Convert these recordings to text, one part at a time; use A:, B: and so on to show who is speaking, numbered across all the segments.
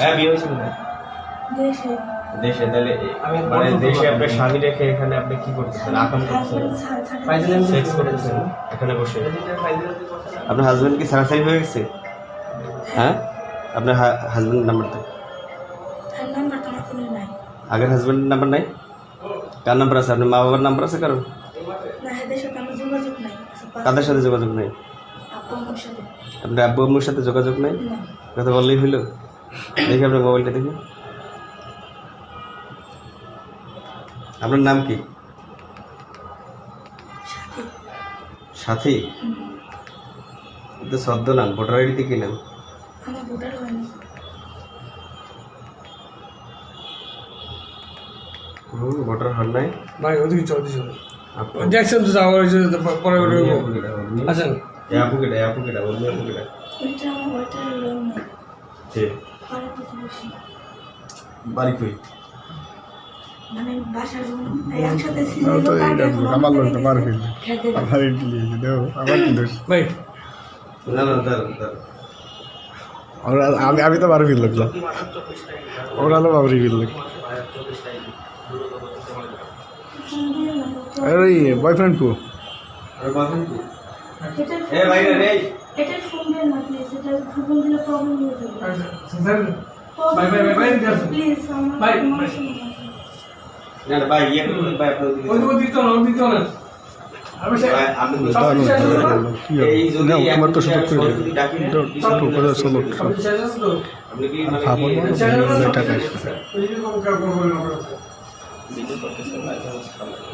A: হ্যাঁ বিয়ে হয়েছিল।
B: দেশে।
A: দেশে তাহলে মানে দেশে আপনার স্বামী রেখে এখানে আপনি কি করতেছেন? আকাম করতেছেন? সেক্স করতেছেন। এখানে বসে। আপনার হাজবেন্ড কি সারাসারি হয়ে গেছে? হ্যাঁ। আপনার হাজবেন্ড নাম্বারটা
B: নাম্বার তোমার ফোনে নাই।
A: আগের হাজবেন্ডের নাম্বার নাই? কার নাম্বার আছে? আপনার মা বাবার নাম্বার আছে কারণ
B: না সাথে যোগাযোগ নাই। আচ্ছা,
A: কাদের সাথে যোগাযোগ নেই?
B: আপু আমার সাথে।
A: আপনার আব্বু আম্মুর সাথে যোগাযোগ নেই? কথা বললেই হইল? দেখি আপনার মোবাইলটা দেখি। আপনার নাম কি?
B: সাথে।
A: তো সদ্য নাম ভোটার আইডিতে কি নাম?
B: ভোটার
A: হন নাই?
C: ভাই ওদিকে চল
A: আপু
C: দেখছেন তো যাওয়া হয়েছে পরে ওটা
A: উর্মি
C: হইবো।
A: আপু কেডা? উর্মি?
C: আছেন
A: এ বাড়ি কই?
B: মানে
D: আমার। আমার ইডলি দেও আমার কি দোষ
A: না, না, দাঁড়ান, দাঁড়ান।
D: ওরা আমি আমি তো বারো ফিল লাগলাম ওরা হলো বাবরি ফিল লাগ আরে বয়ফ্রেন্ড কো
A: আর? এ বাইরে রে।
B: এটার ফোন দেন না প্লিজ এটা দিলে প্রবলেম হয়ে যাবে
C: ভাই, ভাই, ভাই, ভাই,
B: প্লিজ আমার
C: ভাই,
B: আমার।
A: না, ইয়ে
C: না?
D: না, তো করে
A: মানে।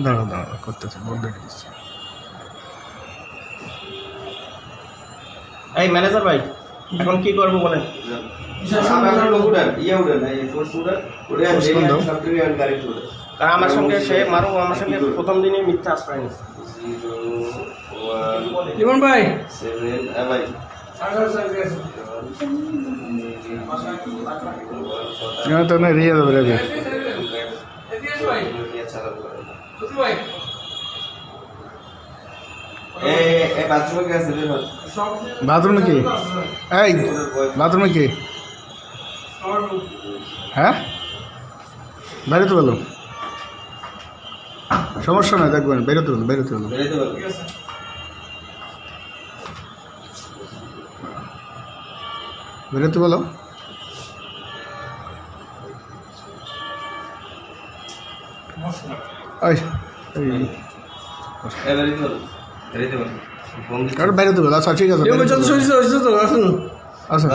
D: দাঁড়া দাঁড়া করতেছে বন্ধ করে দিচ্ছি
A: এই ম্যানেজার ভাই এখন কি করব বলেন? আমার ইয়ে কারণ সঙ্গে সে মারু আমার সঙ্গে প্রথম দিনই মিথ্যা আশ্রয় নিচ্ছে
C: জীবন ভাই।
A: ভাই
D: তো রিয়া রে
C: ভাই।
A: বাথরুমে
D: কি এই বাথরুমে কি? হ্যাঁ? বাইরে তো গেল সমস্যা নাই দেখবেন বেরোতে গেল বেরোতে গেল
A: বেরোতে
D: বেরোতে ওই এই
A: বেরোতে বেরোতে
D: আচ্ছা ঠিক আছে
C: আসুন।
D: আচ্ছা